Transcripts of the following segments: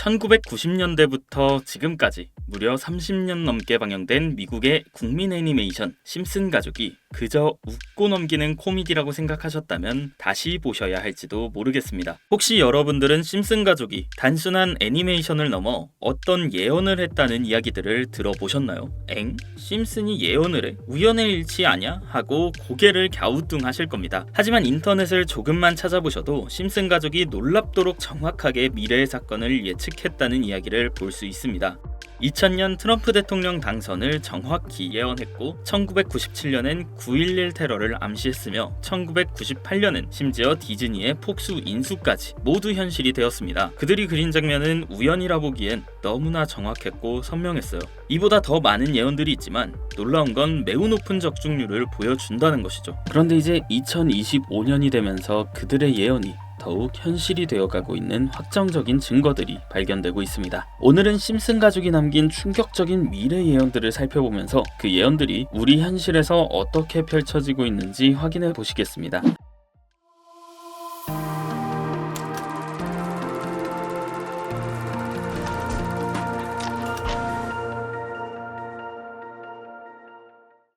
1990년대부터 지금까지 무려 30년 넘게 방영된 미국의 국민 애니메이션 심슨 가족이 그저 웃고 넘기는 코미디라고 생각하셨다면 다시 보셔야 할지도 모르겠습니다. 혹시 여러분들은 심슨 가족이 단순한 애니메이션을 넘어 어떤 예언을 했다는 이야기들을 들어보셨나요? 엥? 심슨이 예언을 해? 우연의 일치 아냐? 하고 고개를 갸우뚱하실 겁니다. 하지만 인터넷을 조금만 찾아보셔도 심슨 가족이 놀랍도록 정확하게 미래의 사건을 예측 했다는 이야기를 볼 수 있습니다. 2000년 트럼프 대통령 당선을 정확히 예언했고 1997년엔 9.11 테러를 암시했으며 1998년엔 심지어 디즈니의 폭수 인수까지 모두 현실이 되었습니다. 그들이 그린 장면은 우연이라 보기엔 너무나 정확했고 선명했어요. 이보다 더 많은 예언들이 있지만 놀라운 건 매우 높은 적중률을 보여준다는 것이죠. 그런데 이제 2025년이 되면서 그들의 예언이 더욱 현실이 되어가고 있는 확정적인 증거들이 발견되고 있습니다. 오늘은 심슨 가족이 남긴 충격적인 미래 예언들을 살펴보면서 그 예언들이 우리 현실에서 어떻게 펼쳐지고 있는지 확인해 보시겠습니다.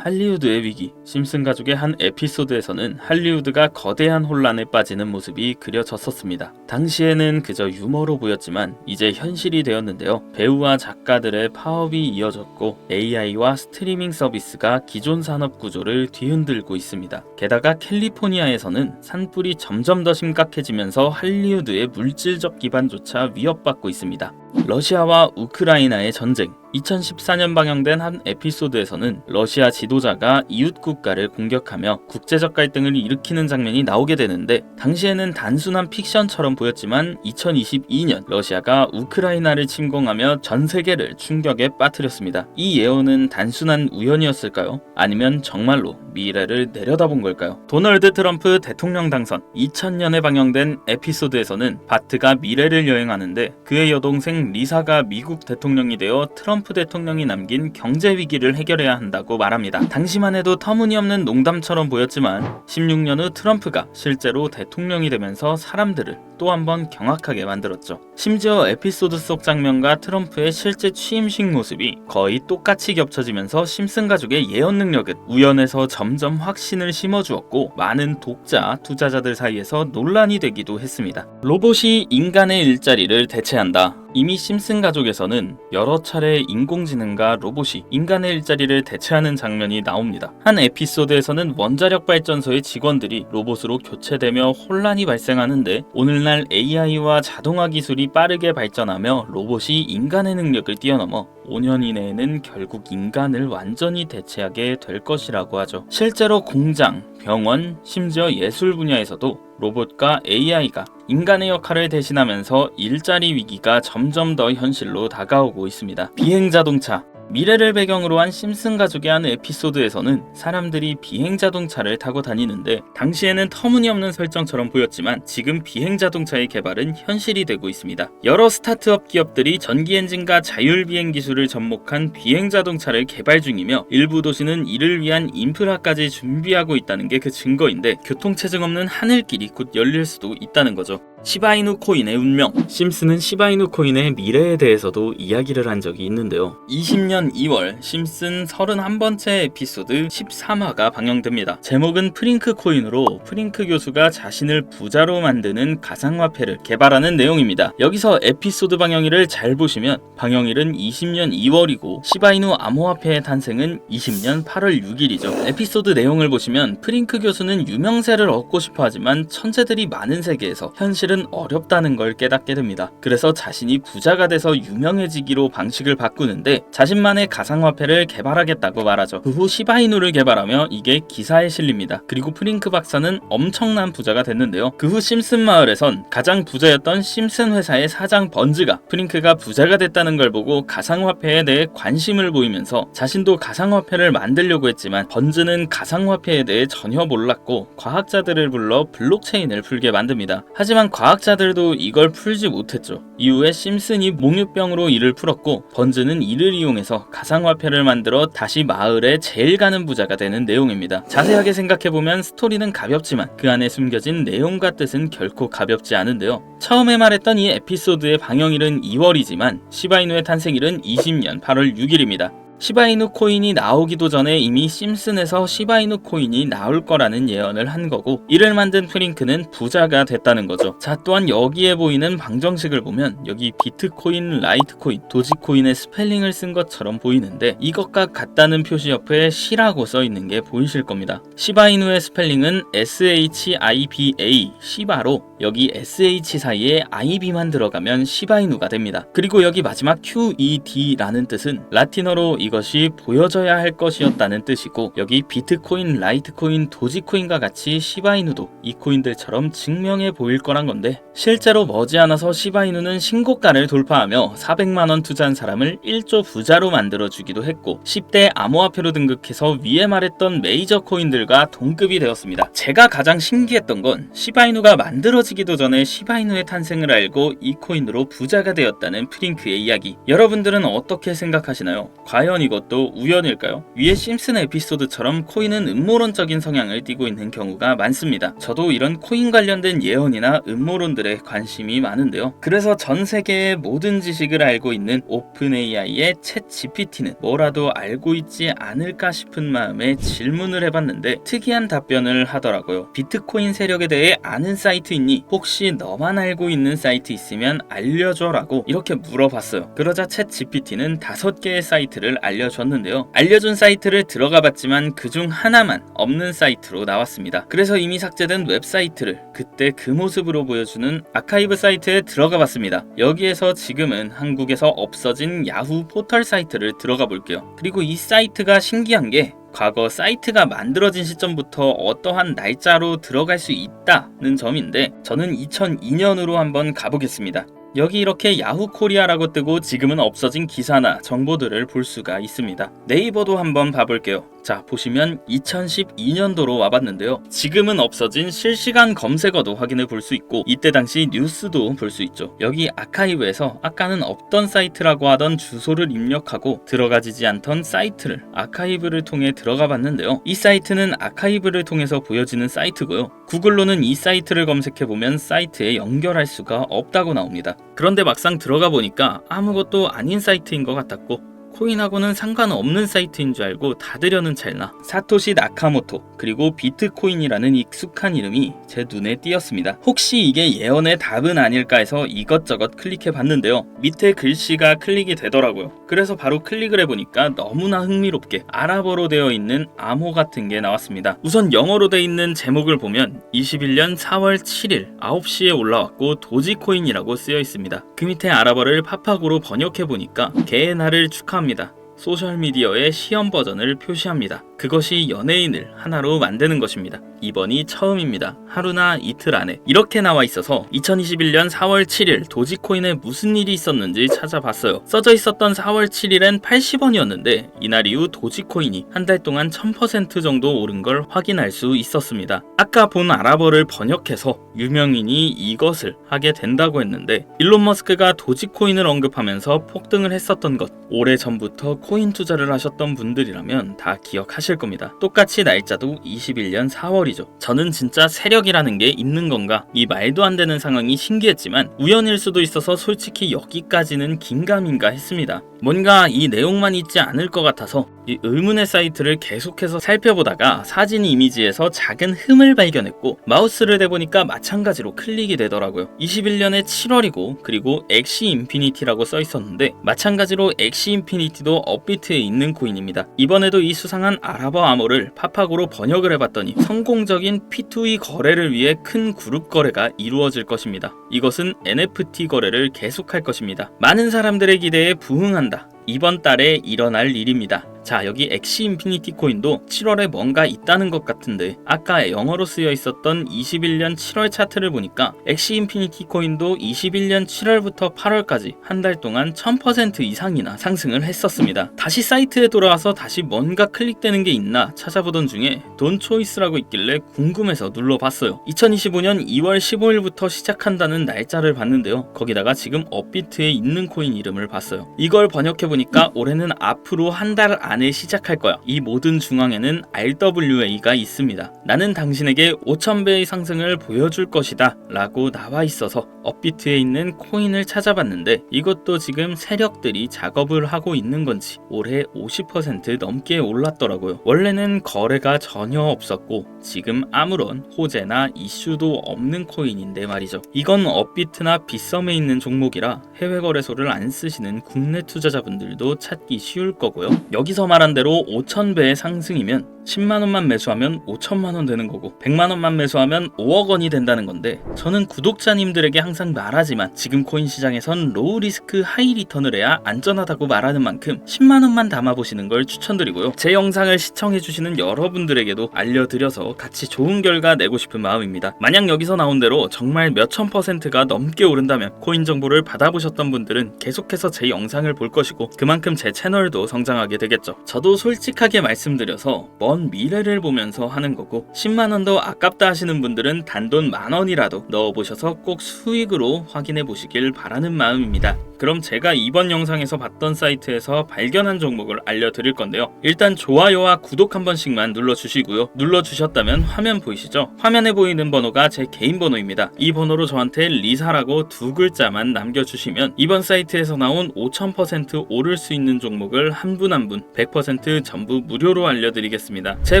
할리우드의 위기, 심슨 가족의 한 에피소드에서는 할리우드가 거대한 혼란에 빠지는 모습이 그려졌었습니다. 당시에는 그저 유머로 보였지만 이제 현실이 되었는데요. 배우와 작가들의 파업이 이어졌고 AI와 스트리밍 서비스가 기존 산업 구조를 뒤흔들고 있습니다. 게다가 캘리포니아에서는 산불이 점점 더 심각해지면서 할리우드의 물질적 기반조차 위협받고 있습니다. 러시아와 우크라이나의 전쟁, 2014년 방영된 한 에피소드에서는 러시아 지도자가 이웃 국가를 공격하며 국제적 갈등을 일으키는 장면이 나오게 되는데 당시에는 단순한 픽션처럼 보였지만 2022년 러시아가 우크라이나를 침공하며 전 세계를 충격에 빠뜨렸습니다. 이 예언은 단순한 우연이었을까요? 아니면 정말로 미래를 내려다본 걸까요? 도널드 트럼프 대통령 당선 2000년에 방영된 에피소드에서는 바트가 미래를 여행하는데 그의 여동생 리사가 미국 대통령이 되어 트럼프 대통령이 남긴 경제 위기를 해결해야 한다고 말합니다. 당시만 해도 터무니없는 농담처럼 보였지만 16년 후 트럼프가 실제로 대통령이 되면서 사람들을 또 한 번 경악하게 만들었죠. 심지어 에피소드 속 장면과 트럼프의 실제 취임식 모습이 거의 똑같이 겹쳐지면서 심슨 가족의 예언 능력은 우연에서 점점 확신을 심어주었고 많은 독자, 투자자들 사이에서 논란이 되기도 했습니다. 로봇이 인간의 일자리를 대체한다. 이미 심슨 가족에서는 여러 차례 인공지능과 로봇이 인간의 일자리를 대체하는 장면이 나옵니다. 한 에피소드에서는 원자력 발전소의 직원들이 로봇으로 교체되며 혼란이 발생하는데 오늘날 AI와 자동화 기술이 빠르게 발전하며 로봇이 인간의 능력을 뛰어넘어 5년 이내에는 결국 인간을 완전히 대체하게 될 것이라고 하죠. 실제로 공장, 병원, 심지어 예술 분야에서도 로봇과 AI가 인간의 역할을 대신하면서 일자리 위기가 점점 더 현실로 다가오고 있습니다. 비행 자동차 미래를 배경으로 한 심슨 가족의 한 에피소드에서는 사람들이 비행 자동차를 타고 다니는데 당시에는 터무니없는 설정처럼 보였지만 지금 비행 자동차의 개발은 현실이 되고 있습니다. 여러 스타트업 기업들이 전기 엔진과 자율 비행 기술을 접목한 비행 자동차를 개발 중이며 일부 도시는 이를 위한 인프라까지 준비하고 있다는 게 그 증거인데 교통 체증 없는 하늘길이 곧 열릴 수도 있다는 거죠. 시바이누 코인의 운명. 심슨은 시바이누 코인의 미래에 대해서도 이야기를 한 적이 있는데요. 20년 2월 심슨 31번째 에피소드 13화가 방영됩니다. 제목은 프링크 코인으로 프링크 교수가 자신을 부자로 만드는 가상화폐를 개발하는 내용입니다. 여기서 에피소드 방영일을 잘 보시면 방영일은 20년 2월이고 시바이누 암호화폐의 탄생은 20년 8월 6일이죠. 에피소드 내용을 보시면 프링크 교수는 유명세를 얻고 싶어 하지만 천재들이 많은 세계에서 현실 은 어렵다는 걸 깨닫게 됩니다. 그래서 자신이 부자가 돼서 유명해지기로 방식을 바꾸는데 자신만의 가상화폐를 개발하겠다고 말하죠. 그 후 시바이누를 개발하며 이게 기사에 실립니다. 그리고 프링크 박사는 엄청난 부자가 됐는데요. 그 후 심슨 마을에선 가장 부자였던 심슨 회사의 사장 번즈가 프링크가 부자가 됐다는 걸 보고 가상화폐에 대해 관심을 보이면서 자신도 가상화폐를 만들려고 했지만 번즈는 가상화폐에 대해 전혀 몰랐고 과학자들을 불러 블록체인을 풀게 만듭니다. 하지만 과학자들도 이걸 풀지 못했죠. 이후에 심슨이 몽유병으로 이를 풀었고 번즈는 이를 이용해서 가상화폐를 만들어 다시 마을의 제일 가는 부자가 되는 내용입니다. 자세하게 생각해보면 스토리는 가볍지만 그 안에 숨겨진 내용과 뜻은 결코 가볍지 않은데요. 처음에 말했던 이 에피소드의 방영일은 2월이지만 시바이누의 탄생일은 20년 8월 6일입니다. 시바이누 코인이 나오기도 전에 이미 심슨에서 시바이누 코인이 나올 거라는 예언을 한 거고 이를 만든 프링크는 부자가 됐다는 거죠. 자 또한 여기에 보이는 방정식을 보면 여기 비트코인, 라이트코인, 도지코인의 스펠링을 쓴 것처럼 보이는데 이것과 같다는 표시 옆에 시라고 써 있는 게 보이실 겁니다. 시바이누의 스펠링은 SHIBA 시바로 여기 SH 사이에 IB만 들어가면 시바이누가 됩니다. 그리고 여기 마지막 QED라는 뜻은 라틴어로 이 것이 보여져야 할 것이었다는 뜻이고 여기 비트코인, 라이트코인, 도지코인과 같이 시바이누도 이 코인들처럼 증명해 보일 거란 건데 실제로 머지않아서 시바이누는 신고가를 돌파하며 400만 원 투자한 사람을 1조 부자로 만들어 주기도 했고 10대 암호화폐로 등극해서 위에 말했던 메이저 코인들과 동급이 되었습니다. 제가 가장 신기했던 건 시바이누가 만들어지기도 전에 시바이누의 탄생을 알고 이 코인으로 부자가 되었다는 프링크의 이야기. 여러분들은 어떻게 생각하시나요? 과연 이것도 우연일까요? 위에 심슨 에피소드처럼 코인은 음모론적인 성향을 띠고 있는 경우가 많습니다. 저도 이런 코인 관련된 예언이나 음모론들에 관심이 많은데요. 그래서 전 세계의 모든 지식을 알고 있는 오픈 AI의 챗 GPT는 뭐라도 알고 있지 않을까 싶은 마음에 질문을 해봤는데 특이한 답변을 하더라고요. 비트코인 세력에 대해 아는 사이트 있니? 혹시 너만 알고 있는 사이트 있으면 알려줘라고 이렇게 물어봤어요. 그러자 챗 GPT는 다섯 개의 사이트를 알려줬는데요. 알려준 사이트를 들어가 봤지만 그중 하나만 없는 사이트로 나왔습니다. 그래서 이미 삭제된 웹사이트를 그때 그 모습으로 보여주는 아카이브 사이트에 들어가 봤습니다. 여기에서 지금은 한국에서 없어진 야후 포털 사이트를 들어가 볼게요. 그리고 이 사이트가 신기한 게 과거 사이트가 만들어진 시점부터 어떠한 날짜로 들어갈 수 있다는 점인데 저는 2002년으로 한번 가보겠습니다. 여기 이렇게 야후 코리아라고 뜨고 지금은 없어진 기사나 정보들을 볼 수가 있습니다. 네이버도 한번 봐볼게요. 자, 보시면 2012년도로 와봤는데요. 지금은 없어진 실시간 검색어도 확인해 볼 수 있고, 이때 당시 뉴스도 볼 수 있죠. 여기 아카이브에서 아까는 없던 사이트라고 하던 주소를 입력하고 들어가지지 않던 사이트를 아카이브를 통해 들어가 봤는데요. 이 사이트는 아카이브를 통해서 보여지는 사이트고요. 구글로는 이 사이트를 검색해 보면 사이트에 연결할 수가 없다고 나옵니다. 그런데 막상 들어가 보니까 아무것도 아닌 사이트인 것 같았고 코인하고는 상관없는 사이트인 줄 알고 닫으려는 찰나 사토시 나카모토 그리고 비트코인이라는 익숙한 이름이 제 눈에 띄었습니다. 혹시 이게 예언의 답은 아닐까 해서 이것저것 클릭해 봤는데요. 밑에 글씨가 클릭이 되더라고요. 그래서 바로 클릭을 해보니까 너무나 흥미롭게 아랍어로 되어 있는 암호 같은 게 나왔습니다. 우선 영어로 되어 있는 제목을 보면 21년 4월 7일 9시에 올라왔고 도지코인이라고 쓰여 있습니다. 그 밑에 아랍어를 파파고로 번역해 보니까 개의 날을 축하합니다. 소셜미디어의 시험 버전을 표시합니다. 그것이 연예인을 하나로 만드는 것입니다. 이번이 처음입니다. 하루나 이틀 안에 이렇게 나와 있어서 2021년 4월 7일 도지코인에 무슨 일이 있었는지 찾아봤어요. 써져 있었던 4월 7일엔 80원이었는데 이날 이후 도지코인이 한 달 동안 1000% 정도 오른 걸 확인할 수 있었습니다. 아까 본 아랍어를 번역해서 유명인이 이것을 하게 된다고 했는데 일론 머스크가 도지코인을 언급하면서 폭등을 했었던 것 오래 전부터 코인 투자를 하셨던 분들이라면 다 기억하실 겁니다. 똑같이 날짜도 21년 4월이죠. 저는 진짜 세력이라는 게 있는 건가? 이 말도 안 되는 상황이 신기했지만 우연일 수도 있어서 솔직히 여기까지는 긴가민가 했습니다. 뭔가 이 내용만 있지 않을 것 같아서 이 의문의 사이트를 계속해서 살펴보다가 사진 이미지에서 작은 흠을 발견했고 마우스를 대보니까 마찬가지로 클릭이 되더라고요. 21년에 7월이고 그리고 엑시 인피니티라고 써 있었는데 마찬가지로 엑시 인피니티도 업비트에 있는 코인입니다. 이번에도 이 수상한 아랍 어 암호를 파파고로 번역을 해봤더니 성공적인 P2E 거래를 위해 큰 그룹 거래가 이루어질 것입니다. 이것은 NFT 거래를 계속할 것입니다. 많은 사람들의 기대에 부응한다. 이번 달에 일어날 일입니다. 자 여기 엑시 인피니티 코인도 7월에 뭔가 있다는 것 같은데 아까 영어로 쓰여 있었던 21년 7월 차트를 보니까 엑시 인피니티 코인도 21년 7월부터 8월까지 한 달 동안 1000% 이상이나 상승을 했었습니다. 다시 사이트에 돌아와서 다시 뭔가 클릭되는 게 있나 찾아보던 중에 돈 초이스라고 있길래 궁금해서 눌러봤어요. 2025년 2월 15일부터 시작한다는 날짜를 봤는데요. 거기다가 지금 업비트에 있는 코인 이름을 봤어요. 이걸 번역해 보니까 올해는 앞으로 한달 안에 시작할 거야. 이 모든 중앙에는 RWA가 있습니다. 나는 당신에게 5,000배의 상승을 보여줄 것이다. 라고 나와 있어서 업비트에 있는 코인을 찾아봤는데 이것도 지금 세력들이 작업을 하고 있는 건지 올해 50% 넘게 올랐더라고요. 원래는 거래가 전혀 없었고 지금 아무런 호재나 이슈도 없는 코인인데 말이죠. 이건 업비트나 빗썸에 있는 종목이라 해외 거래소를 안 쓰시는 국내 투자자분들도 찾기 쉬울 거고요. 여기서 말한 대로 5,000배의 상승이면 10만 원만 매수하면 5천만 원 되는 거고 100만 원만 매수하면 5억 원이 된다는 건데 저는 구독자님들에게 항상 말하지만 지금 코인 시장에선 로우 리스크 하이 리턴을 해야 안전하다고 말하는 만큼 10만 원만 담아 보시는 걸 추천드리고요. 제 영상을 시청해 주시는 여러분들에게도 알려드려서 같이 좋은 결과 내고 싶은 마음입니다. 만약 여기서 나온 대로 정말 몇천 퍼센트가 넘게 오른다면 코인 정보를 받아보셨던 분들은 계속해서 제 영상을 볼 것이고 그만큼 제 채널도 성장하게 되겠죠. 저도 솔직하게 말씀드려서 먼 미래를 보면서 하는 거고 10만 원도 아깝다 하시는 분들은 단돈 만 원이라도 넣어보셔서 꼭 수익으로 확인해 보시길 바라는 마음입니다. 그럼 제가 이번 영상에서 봤던 사이트에서 발견한 종목을 알려드릴 건데요. 일단 좋아요와 구독 한 번씩만 눌러주시고요. 눌러주셨다면 화면 보이시죠? 화면에 보이는 번호가 제 개인 번호입니다. 이 번호로 저한테 리사라고 두 글자만 남겨주시면 이번 사이트에서 나온 5000% 오를 수 있는 종목을 한 분 한분 100% 전부 무료로 알려드리겠습니다. 제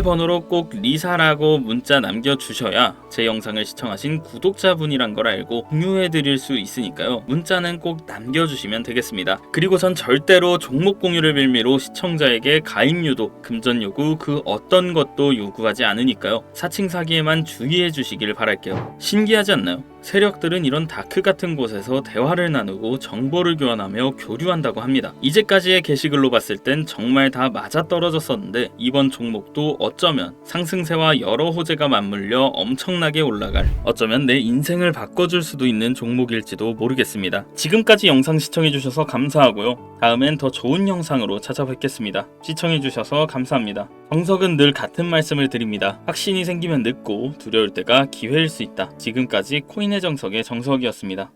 번호로 꼭 리사라고 문자 남겨주셔야 제 영상을 시청하신 구독자분이란 걸 알고 공유해드릴 수 있으니까요. 문자는 꼭 남겨주시면 되겠습니다. 그리고 전 절대로 종목 공유를 빌미로 시청자에게 가입 유도, 금전 요구 그 어떤 것도 요구하지 않으니까요. 사칭 사기에만 주의해 주시길 바랄게요. 신기하지 않나요? 세력들은 이런 다크 같은 곳에서 대화를 나누고 정보를 교환하며 교류한다고 합니다. 이제까지의 게시글로 봤을 땐 정말 다 맞아떨어졌었는데 이번 종목도 어쩌면 상승세와 여러 호재가 맞물려 엄청나게 올라갈 어쩌면 내 인생을 바꿔줄 수도 있는 종목일지도 모르겠습니다. 지금까지 영상 시청해주셔서 감사하고요. 다음엔 더 좋은 영상으로 찾아뵙겠습니다. 시청해주셔서 감사합니다. 정석은 늘 같은 말씀을 드립니다. 확신이 생기면 늦고 두려울 때가 기회일 수 있다. 지금까지 코인 의 정석의 정석이었습니다.